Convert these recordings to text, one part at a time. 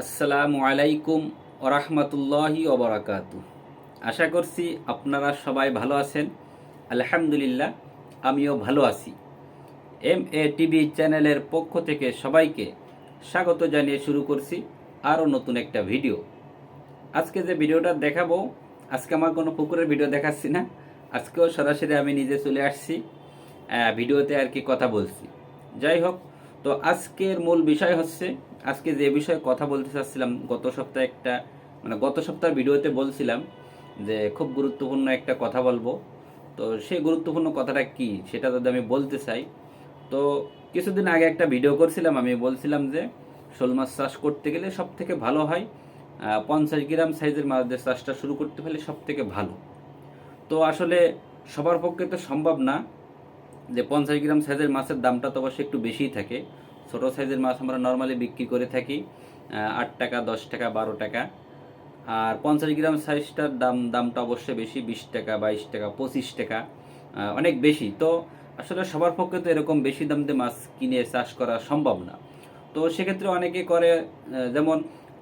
আসসালামু আলাইকুম ওরহমতুল্লাহি ওবরাকাতু আশা করছি আপনারা সবাই ভালো আছেন। আলহামদুলিল্লাহ, আমিও ভালো আছি। এম এ টিভি চ্যানেলের পক্ষ থেকে সবাইকে স্বাগত জানিয়ে শুরু করছি আরও নতুন একটা ভিডিও। আজকে যে ভিডিওটা দেখাবো, আজকে আমার কোনো পুকুরের ভিডিও দেখাচ্ছি না। আজকেও সরাসরি আমি নিজে চলে আসছি ভিডিওতে আর কি কথা বলছি। যাই হোক, তো আজকের মূল বিষয় হচ্ছে আজকে যে বিষয়ে কথা বলতে চাচ্ছিলাম, গত সপ্তাহে একটা মানে গত সপ্তাহের ভিডিওতে বলছিলাম যে খুব গুরুত্বপূর্ণ একটা কথা বলব। তো সেই গুরুত্বপূর্ণ কথাটা কি সেটা যদি আমি বলতে চাই, তো কিছুদিন আগে একটা ভিডিও করছিলাম, আমি বলছিলাম যে শোল মাছ চাষ করতে গেলে সব থেকে ভালো হয় পঞ্চাশ গ্রাম সাইজের মাছদের চাষটা শুরু করতে পারলে সব থেকে ভালো। তো আসলে সবার পক্ষে তো সম্ভব না যে পঞ্চাশ গ্রাম সাইজের মাছের দামটা তো অবশ্যই একটু বেশিই থাকে। ছোটো সাইজের মাছ আমরা নর্মালি বিক্রি করে থাকি আট টাকা, দশ টাকা, বারো টাকা। আর পঞ্চাশ গ্রাম সাইজটার দাম, দামটা অবশ্যই বেশি, বিশ টাকা, বাইশ টাকা, পঁচিশ টাকা অনেক বেশি। তো আসলে সবার পক্ষে তো এরকম বেশি দাম দিয়ে মাছ কিনে চাষ করা সম্ভব না। তো সেক্ষেত্রে অনেকে করে যেমন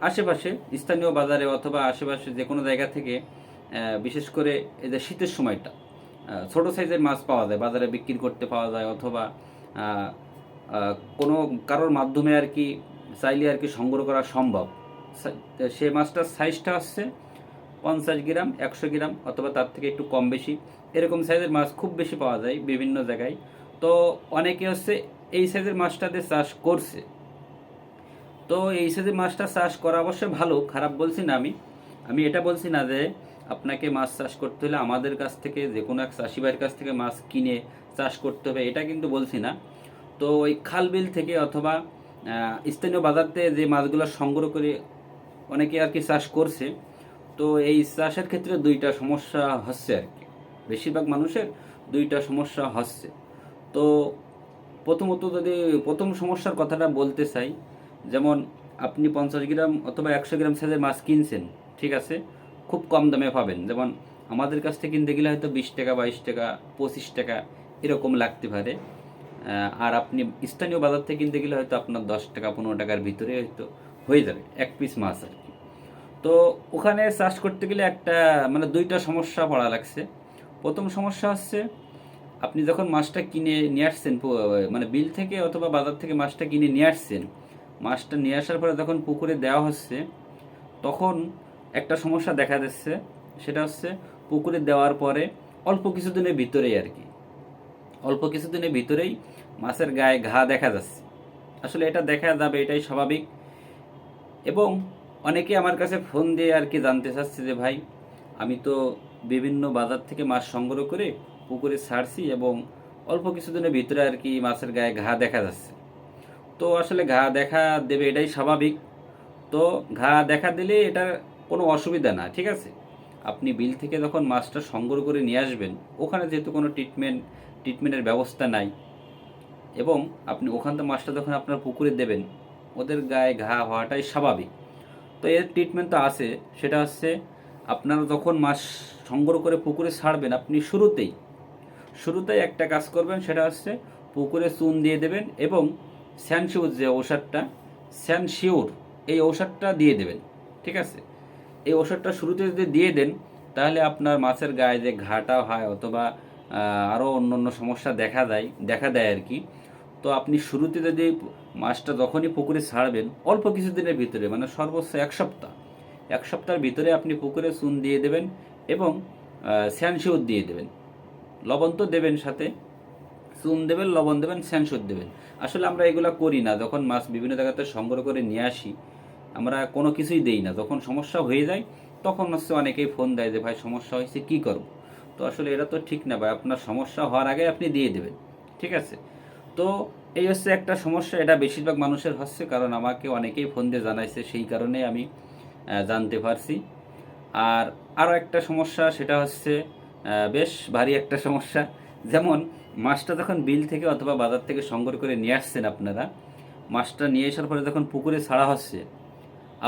আশেপাশে, স্থানীয় বাজারে অথবা আশেপাশে যে কোনো জায়গা থেকে বিশেষ করে এই যে শীতের সময়টা ছোট সাইজের মাছ পাওয়া যায়, বাজারে বিক্রি করতে পাওয়া যায় অথবা কোনো কারোর মাধ্যমে আর কি চাইলে আর কি সংগ্রহ করা সম্ভব। সে মাছটার সাইজটা হচ্ছে পঞ্চাশ গ্রাম, একশো গ্রাম অথবা তার থেকে একটু কম বেশি। এরকম সাইজের মাছ খুব বেশি পাওয়া যায় বিভিন্ন জায়গায়। তো অনেকে হচ্ছে এই সাইজের মাছটাতে চাষ করছে। তো এই সাইজের মাছটা চাষ করা অবশ্যই ভালো, খারাপ বলছি না আমি। আমি এটা বলছি না যে আপনাকে মাছ চাষ করতে হলে আমাদের কাছ থেকে যে কোনো এক চাষি ভাইয়ের কাছ থেকে মাছ কিনে চাষ করতে হবে, এটা কিন্তু বলছি না। তো ওই খাল বিল থেকে অথবা স্থানীয় বাজারতে যে মাছগুলো সংগ্রহ করে অনেকে আর কি চাষ করছে, তো এই চাষের ক্ষেত্রে দুইটা সমস্যা হচ্ছে আর কি। বেশিরভাগ মানুষের দুইটা সমস্যা হচ্ছে। তো প্রথমত যদি প্রথম সমস্যার কথাটা বলতে চাই, যেমন আপনি পঞ্চাশ গ্রাম অথবা একশো গ্রাম সাইজের মাছ কিনছেন, ঠিক আছে? খুব কম দামে পাবেন। যেমন আমাদের কাছ থেকে কিনতে গেলে হয়তো বিশ টাকা, বাইশ টাকা, পঁচিশ টাকা এরকম লাগতে পারে। আর আপনি স্থানীয় বাজার থেকে কিনতে গেলে হয়তো আপনার দশ টাকা, পনেরো টাকার ভিতরে হয়তো হয়ে যাবে, এক পিস মাছ আর কি। তো ওখানে চাষ করতে গেলে একটা মানে দুইটা সমস্যা পড়া লাগছে। প্রথম সমস্যা হচ্ছে, আপনি যখন মাছটা কিনে নিয়ে আসছেন মানে বিল থেকে অথবা বাজার থেকে মাছটা কিনে নিয়ে আসছেন, মাছটা নিয়ে আসার পরে যখন পুকুরে দেওয়া হচ্ছে, তখন একটা সমস্যা দেখা যাচ্ছে সেটা হচ্ছে পুকুরে দেওয়ার পরে অল্প কিছুদিনের ভিতরেই আর কি অল্প কিছুদিনের ভিতরেই মাছের গায়ে ঘা দেখা যাচ্ছে। আসলে এটা দেখা যাবে, এটাই স্বাভাবিক। এবং অনেকে আমার কাছে ফোন দিয়ে আর কি জানতে চাচ্ছে যে, ভাই, আমি তো বিভিন্ন বাজার থেকে মাছ সংগ্রহ করে পুকুরে ছাড়ছি এবং অল্প কিছুদিনের ভিতরে আর কি মাছের গায়ে ঘা দেখা যাচ্ছে। তো আসলে ঘা দেখা দেবে, এটাই স্বাভাবিক। তো ঘা দেখা দিলে এটা কোনো অসুবিধা না, ঠিক আছে? আপনি বিল থেকে যখন মাছটা সংগ্রহ করে নিয়ে আসবেন, ওখানে যেহেতু কোনো ট্রিটমেন্ট ট্রিটমেন্টের ব্যবস্থা নাই। এবং আপনি ওখান থেকে মাছটা যখন আপনার পুকুরে দেবেন, ওদের গায়ে ঘা হওয়াটাই স্বাভাবিক। তো এর ট্রিটমেন্ট তো আছে, সেটা হচ্ছে আপনারা যখন মাছ সংগ্রহ করে পুকুরে ছাড়বেন, আপনি শুরুতেই শুরুতেই একটা কাজ করবেন, সেটা হচ্ছে পুকুরে চুন দিয়ে দেবেন এবং স্যানশিউর যে ঔষধটা, স্যানশিউর, এই ঔষধটা দিয়ে দেবেন, ঠিক আছে? এই ওষুধটা শুরুতে যদি দিয়ে দেন, তাহলে আপনার মাছের গায়ে যে ঘাটা হয় অথবা আরও অন্য অন্য সমস্যা দেখা দেয় দেখা দেয় আর কি। তো আপনি শুরুতে যদি মাছটা যখনই পুকুরে ছাড়বেন, অল্প কিছুদিনের ভিতরে মানে সর্বোচ্চ এক সপ্তাহ, এক সপ্তাহের ভিতরে আপনি পুকুরে চুন দিয়ে দেবেন এবং স্যানশিওর দিয়ে দেবেন। লবণ তো দেবেন সাথে, চুন দেবেন, লবণ দেবেন স্যানশোর দেবেন। আসলে আমরা এগুলো করি না, যখন মাছ বিভিন্ন জায়গাতে সংগ্রহ করে নিয়ে আসি, আমরা কোনো কিছুই দেই না। যখন সমস্যা হয়ে যায়, তখন হচ্ছে অনেকেই ফোন দেয় যে, ভাই, সমস্যা হয়েছে, কী করব? তো আসলে এটা তো ঠিক না ভাই, আপনার সমস্যা হওয়ার আগে আপনি দিয়ে দেবেন, ঠিক আছে? তো এই হচ্ছে একটা সমস্যা, এটা বেশিরভাগ মানুষের হচ্ছে, কারণ আমাকে অনেকেই ফোন দিয়ে জানাইছে, সেই কারণে আমি জানতে পারছি। আর আরও একটা সমস্যা, সেটা হচ্ছে বেশ ভারী একটা সমস্যা, যেমন মাছটা যখন বিল থেকে অথবা বাজার থেকে সংগ্রহ করে নিয়ে আসছেন আপনারা, মাছটা নিয়ে আসার পরে যখন পুকুরে ছাড়া হচ্ছে,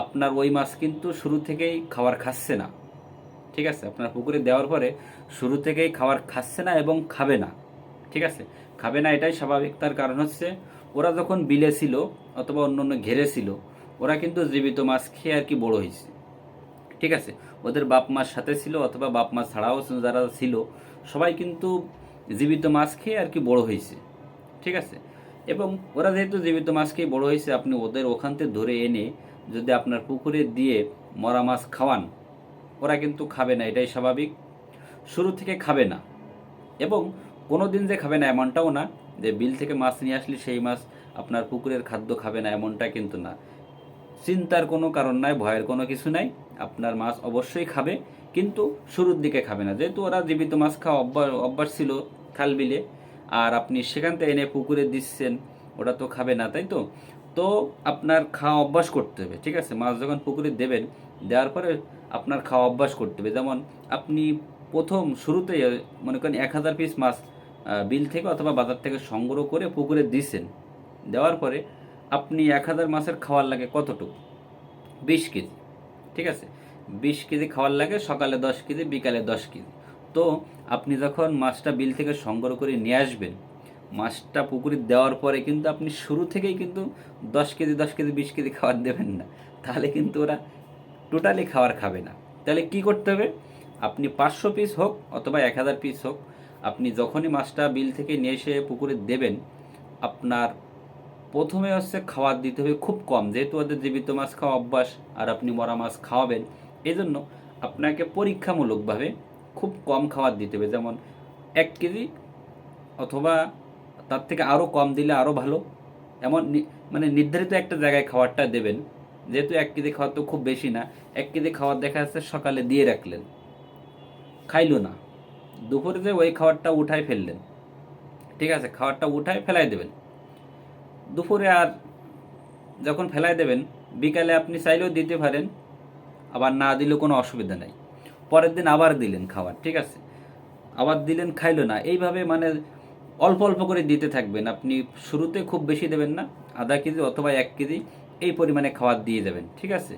আপনার ওই মাছ কিন্তু শুরু থেকেই খাবার খাচ্ছে না। ঠিক আছে? আপনার পুকুরে দেওয়ার পরে শুরু থেকেই খাবার খাচ্ছে না এবং খাবে না। ঠিক আছে? খাবে না এটাই স্বাভাবিক। তার কারণ হচ্ছে ওরা যখন বিলে ছিল অথবা অন্য অন্য ঘেরে ছিল, ওরা কিন্তু জীবিত মাছ খেয়ে আর কি বড় হয়েছে। ঠিক আছে? ওদের বাপ মার সাথে ছিল অথবা বাপ মা ছাড়াও যারা ছিল, সবাই কিন্তু জীবিত মাছ খেয়ে আর কি বড় হয়েছে। ঠিক আছে? এবং ওরা যেহেতু জীবিত মাছ খেয়ে বড় হয়েছে, আপনি ওদের ওখান থেকে ধরে এনে যদি আপনার পুকুরে দিয়ে মরা মাছ খাওয়ান ওরা কিন্তু খাবে না, এটাই স্বাভাবিক। শুরু থেকে খাবে না। এবং কোনো দিন যে খাবে না এমনটাও না যে বিল থেকে মাছ নিয়ে আসলে সেই মাছ আপনার পুকুরের খাদ্য খাবে না, এমনটা কিন্তু না। চিন্তার কোনো কারণ নাই, ভয়ের কোনো কিছু নাই। আপনার মাছ অবশ্যই খাবে, কিন্তু শুরুর দিকে খাবে না। যেহেতু ওরা জীবিত মাছ খাওয়া অভ্যাস অভ্যাস ছিল খাল বিলে, আর আপনি সেখান থেকে এনে পুকুরে দিচ্ছেন, ওটা তো খাবে না, তাই তো? তো আপনার খাওয়া অভ্যাস করতে হবে, ঠিক আছে? মাছ যখন পুকুরে দেবেন দেওয়ার পরে আপনার খাওয়া অভ্যাস করতে হবে। যেমন আপনি প্রথম শুরুতেই আহ, মনে করেন এক হাজার পিস মাছ বিল থেকে অথবা বাজার থেকে সংগ্রহ করে পুকুরে দিছেন। দেওয়ার পরে আপনি এক হাজার মাছের খাওয়ার লাগে কতটুকু? বিশ কেজি ঠিক আছে? বিশ কেজি খাওয়ার লাগে সকালে দশ কেজি বিকালে দশ কেজি। তো আপনি যখন মাছটা বিল থেকে সংগ্রহ করে নিয়ে আসবেন মাছটা পুকুরে দেওয়ার পরে কিন্তু আপনি শুরু থেকেই কিন্তু দশ কেজি দশ কেজি বিশ কেজি খাবার দেবেন না। তাহলে কিন্তু ওরা টোটালি খাবার খাবে না। তাহলে কি করতে হবে? আপনি পাঁচশো পিস হোক অথবা এক হাজার পিস হোক, আপনি যখনই মাছটা বিল থেকে নিয়ে এসে পুকুরে দেবেন, আপনার প্রথমে হচ্ছে খাবার দিতে হবে খুব কম। যেহেতু ওদের জীবিত মাছ খাওয়া অভ্যাস আর আপনি মরা মাছ খাওয়াবেন এই জন্য আপনাকে পরীক্ষামূলকভাবে খুব কম খাবার দিতে হবে। যেমন এক কেজি অথবা তার থেকে আরও কম দিলে আরও ভালো। এমন মানে নির্ধারিত একটা জায়গায় খাবারটা দেবেন। যেহেতু এক কেজি খাবার তো খুব বেশি না, এক কেজি খাওয়ার দেখা যাচ্ছে সকালে দিয়ে রাখলেন। খাইল না। দুপুরে যে ওই খাবারটা উঠায় ফেললেন। ঠিক আছে খাবারটা উঠায় ফেলাই দেবেন। দুপুরে আর যখন ফেলাই দেবেন, বিকালে আপনি চাইলেও দিতে পারেন, আবার না দিলেও কোনো অসুবিধা নাই। পরের দিন আবার দিলেন খাবার, ঠিক আছে? আবার দিলেন, খাইলো না। এইভাবে মানে অল্প অল্প করে দিতে থাকবেন। আপনি শুরুতে খুব বেশি দেবেন না, আধা কেজি অথবা এক কেজি। এই পরিমাণে খাবার দিয়ে দেবেন ঠিক আছে?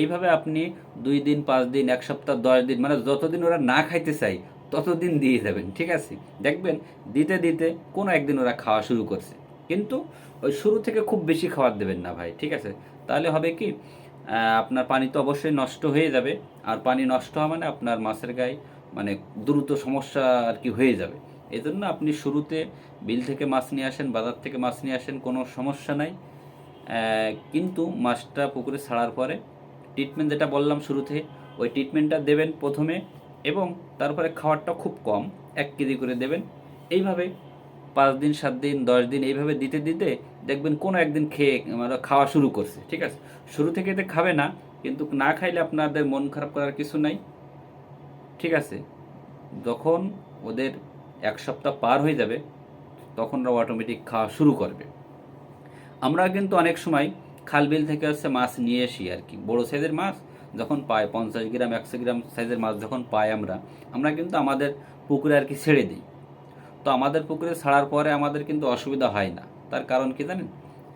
এইভাবে আপনি দুই দিন, পাঁচ দিন, এক সপ্তাহ, দশ দিন মানে যতদিন ওরা না খাইতে চাই ততদিন দিয়ে যাবেন, ঠিক আছে? দেখবেন দিতে দিতে কোনো একদিন ওরা খাওয়া শুরু করছে। কিন্তু ওই শুরু থেকে খুব বেশি খাবার দেবেন না ভাই, ঠিক আছে? তাহলে হবে কি আপনার পানি তো অবশ্যই নষ্ট হয়ে যাবে, আর পানি নষ্ট হওয়া মানে আপনার মাছের গায়ে মানে দ্রুত সমস্যা আর কি হয়ে যাবে। এই জন্য আপনি শুরুতে বিল থেকে মাছ নিয়ে আসেন, বাজার থেকে মাছ নিয়ে আসেন, কোনো সমস্যা নাই। কিন্তু মাছটা পুকুরে ছাড়ার পরে ট্রিটমেন্ট যেটা বললাম শুরুতে, ওই ট্রিটমেন্টটা দেবেন প্রথমে এবং তারপরে খাবারটা খুব কম, এক কেজি করে দেবেন। এইভাবে পাঁচ দিন, সাত দিন, দশ দিন এইভাবে দিতে দিতে দেখবেন কোনো একদিন খেয়ে মানে খাওয়া শুরু করছে, ঠিক আছে? শুরু থেকে তো খাবে না, কিন্তু না খাইলে আপনাদের মন খারাপ করার কিছু নাই, ঠিক আছে? যখন ওদের এক সপ্তাহ পার হয়ে যাবে, তখন ওরা অটোমেটিক খাওয়া শুরু করবে। আমরা কিন্তু অনেক সময় খাল বিল থেকে হচ্ছে মাছ নিয়ে আসি আর কি। বড়ো সাইজের মাছ যখন পাই, পঞ্চাশ গ্রাম, একশো গ্রাম সাইজের মাছ যখন পাই আমরা আমরা কিন্তু আমাদের পুকুরে আর কি ছেড়ে দিই। তো আমাদের পুকুরে ছাড়ার পরে আমাদের কিন্তু অসুবিধা হয় না। তার কারণ কি জানেন?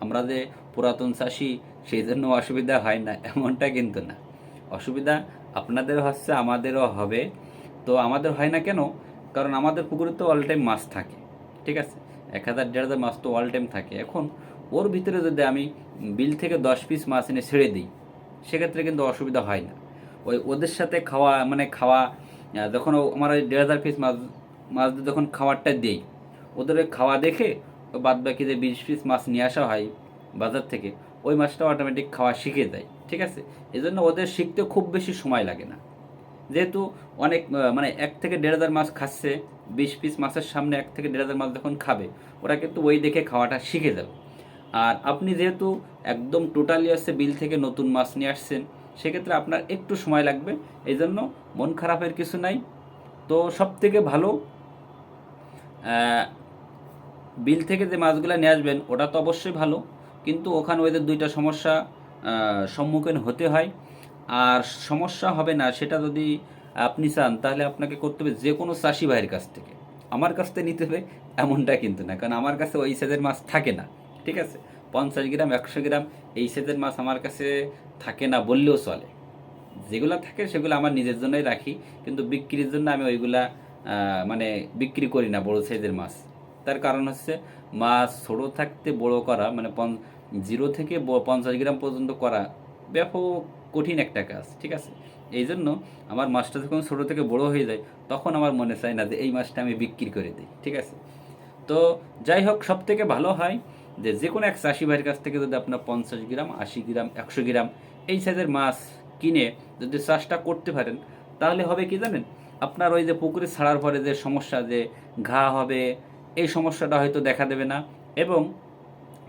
আমরা যে পুরাতন চাষি, সেই জন্য অসুবিধা হয় না, এমনটা কিন্তু না। অসুবিধা আপনাদের হচ্ছে, আমাদেরও হবে। তো আমাদের হয় না কেন? কারণ আমাদের পুকুরে তো অল টাইম মাছ থাকে, ঠিক আছে? এক হাজার, দেড় হাজার মাছ তো অল টাইম থাকে। এখন ওর ভিতরে যদি আমি বিল থেকে দশ পিস মাছ এনে ছেড়ে দিই, সেক্ষেত্রে কিন্তু অসুবিধা হয় না। ওই ওদের সাথে খাওয়া মানে খাওয়া যখন আমার ওই দেড় হাজার পিস মাছ মাছ যখন খাবারটা দিই, ওদের খাওয়া দেখে ওই বাদ বাকি যে বিশ পিস মাছ নিয়ে আসা হয় বাজার থেকে, ওই মাছটা অটোমেটিক খাওয়া শিখে যায়, ঠিক আছে? এই জন্য ওদের শিখতে খুব বেশি সময় লাগে না। যেহেতু অনেক মানে এক থেকে দেড় হাজার মাছ খাচ্ছে, বিশ পিস মাছের সামনে এক থেকে দেড় হাজার মাছ যখন খাবে, ওরা কিন্তু ওই দেখে খাওয়াটা শিখে যাবে। আর আপনি যেহেতু একদম টোটালি আসছে বিল থেকে নতুন মাছ নিয়ে আসছেন, সেক্ষেত্রে আপনার একটু সময় লাগবে। এই জন্য মন খারাপের কিছু নাই। তো সব থেকে ভালো বিল থেকে যে মাছগুলো নিয়ে আসবেন, ওটা তো অবশ্যই ভালো। কিন্তু ওখানে ওদের দুইটা সমস্যা সম্মুখীন হতে হয়। আর সমস্যা হবে না, সেটা যদি আপনি চান, তাহলে আপনাকে করতে হবে যে কোনো চাষি ভাইয়ের কাছ থেকে। আমার কাছ থেকে নিতে হবে, এমনটা কিন্তু না। কারণ আমার কাছে ওই সাইজের মাছ থাকে না। ঠিক আছে? পঞ্চাশ গ্রাম, একশো গ্রাম এই সাইজের মাছ আমার কাছে থাকে না বললেও চলে। যেগুলো থাকে সেগুলো আমার নিজের জন্যই রাখি, কিন্তু বিক্রির জন্য আমি ওইগুলা মানে বিক্রি করি না বড় সাইজের মাছ। তার কারণ হচ্ছে মাছ ছোটো থাকতে বড় করা মানে পন- জিরো থেকে পঞ্চাশ গ্রাম পর্যন্ত করা ব্যাপক কঠিন একটা কাজ, ঠিক আছে? এই জন্য আমার মাছটা যখন ছোটো থেকে বড় হয়ে যায়, তখন আমার মনে চায় না যে এই মাছটা আমি বিক্রি করে দিই, ঠিক আছে? তো যাই হোক সব থেকে ভালো হয় যে যে কোনো এক চাষি ভাইয়ের কাছ থেকে যদি আপনার পঞ্চাশ গ্রাম, আশি গ্রাম, একশো গ্রাম এই সাইজের মাছ কিনে যদি চাষটা করতে পারেন, তাহলে হবে কি জানেন? আপনার ওই যে পুকুরে ছাড়ার পরে যে সমস্যা যে ঘা হবে, এই সমস্যাটা হয়তো দেখা দেবে না। এবং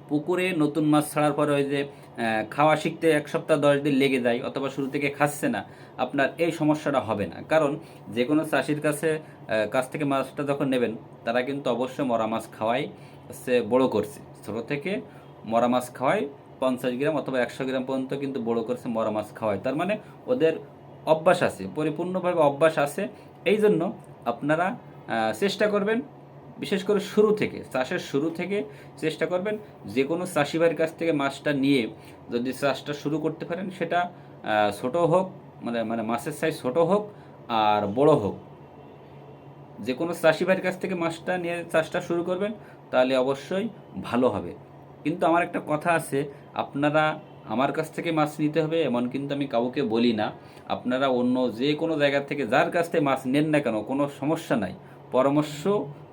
পুকুরে নতুন মাছ ছাড়ার পরে ওই যে খাওয়া শিখতে এক সপ্তাহ, দশ দিন লেগে যায় অথবা শুরু থেকে খাচ্ছে না, আপনার এই সমস্যাটা হবে না। কারণ যে কোনো চাষির কাছে কাছ থেকে মাছটা যখন নেবেন, তারা কিন্তু অবশ্যই মরা মাছ খাওয়াই হচ্ছে বড় করছে। ছোটো থেকে মরা মাছ খাওয়াই, পঞ্চাশ গ্রাম অথবা একশো গ্রাম পর্যন্ত কিন্তু বড় করছে মরা মাছ খাওয়াই। তার মানে ওদের অভ্যাস আছে, পরিপূর্ণভাবে অভ্যাস আছে। এই জন্য আপনারা চেষ্টা করবেন বিশেষ করে শুরু থেকে, চাষের শুরু থেকে চেষ্টা করবেন যে কোনো চাষি ভাইয়ের কাছ থেকে মাছটা নিয়ে যদি চাষটা শুরু করতে পারেন, সেটা ছোট হোক মানে মানে মাছের সাইজ ছোট হোক আর বড় হোক। যে কোনো চাষি ভাইয়ের কাছ থেকে মাছটা নিয়ে চাষটা শুরু করবেন, তাহলে অবশ্যই ভালো হবে। কিন্তু আমার একটা কথা আছে, আপনারা আমার কাছ থেকে মাছ নিতে হবে, এমন কিন্তু আমি কাউকে বলি না। আপনারা অন্য যে কোনো জায়গা থেকে যার কাছ থেকে মাছ নেন না কেন, কোনো সমস্যা নাই। পরামর্শ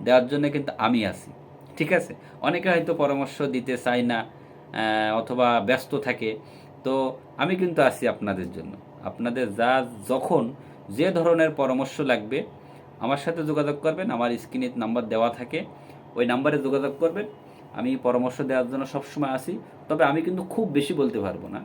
দেওয়ার জন্য কিন্তু আমি আছি। ঠিক আছে? অনেকে হয়তো পরামর্শ দিতে চায় না অথবা ব্যস্ত থাকে। তো আমি কিন্তু আছি আপনাদের জন্য। আপনাদের যা যখন যে ধরনের পরামর্শ লাগবে, আমার সাথে যোগাযোগ করবেন। আমার স্ক্রিনে নাম্বার দেওয়া থাকে। ওই নাম্বারে যোগাযোগ করবেন। আমি পরামর্শ দেওয়ার জন্য সবসময় আসি তবে আমি কিন্তু খুব বেশি বলতে পারব না।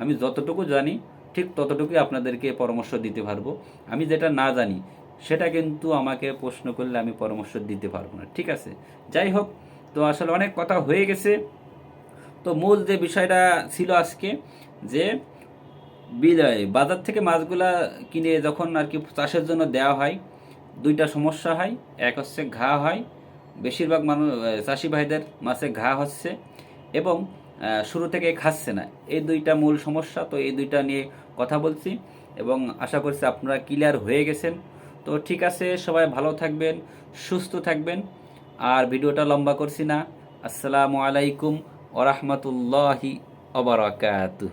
আমি যতটুকু জানি, ঠিক ততটুকুই আপনাদেরকে পরামর্শ দিতে পারব। আমি যেটা না জানি সেটা কিন্তু আমাকে প্রশ্ন করলে আমি পরামর্শ দিতে পারব না। ঠিক আছে? যাই হোক, তো আসলে অনেক কথা হয়ে গেছে। তো মূল যে বিষয়টা ছিল আজকে, যে বিদায়, বাজার থেকে মাছগুলা কিনে যখন আর কি চাষের জন্য দেওয়া হয়, দুইটা সমস্যা হয়। এক হচ্ছে ঘা হয়। বেশিরভাগ মানুষ চাষি ভাইদের মাছে ঘা হচ্ছে এবং শুরু থেকে খাচ্ছে না। এই দুইটা মূল সমস্যা, তো এই দুইটা নিয়ে কথা বলছি এবং আশা করছি আপনারা ক্লিয়ার হয়ে গেছেন। তো ঠিক আছে, সবাই ভালো থাকবেন, সুস্থ থাকবেন। আর ভিডিওটা লম্বা করছি না। আসসালামু আলাইকুম ওরহমতুল্লাহি অবরাকাতুহ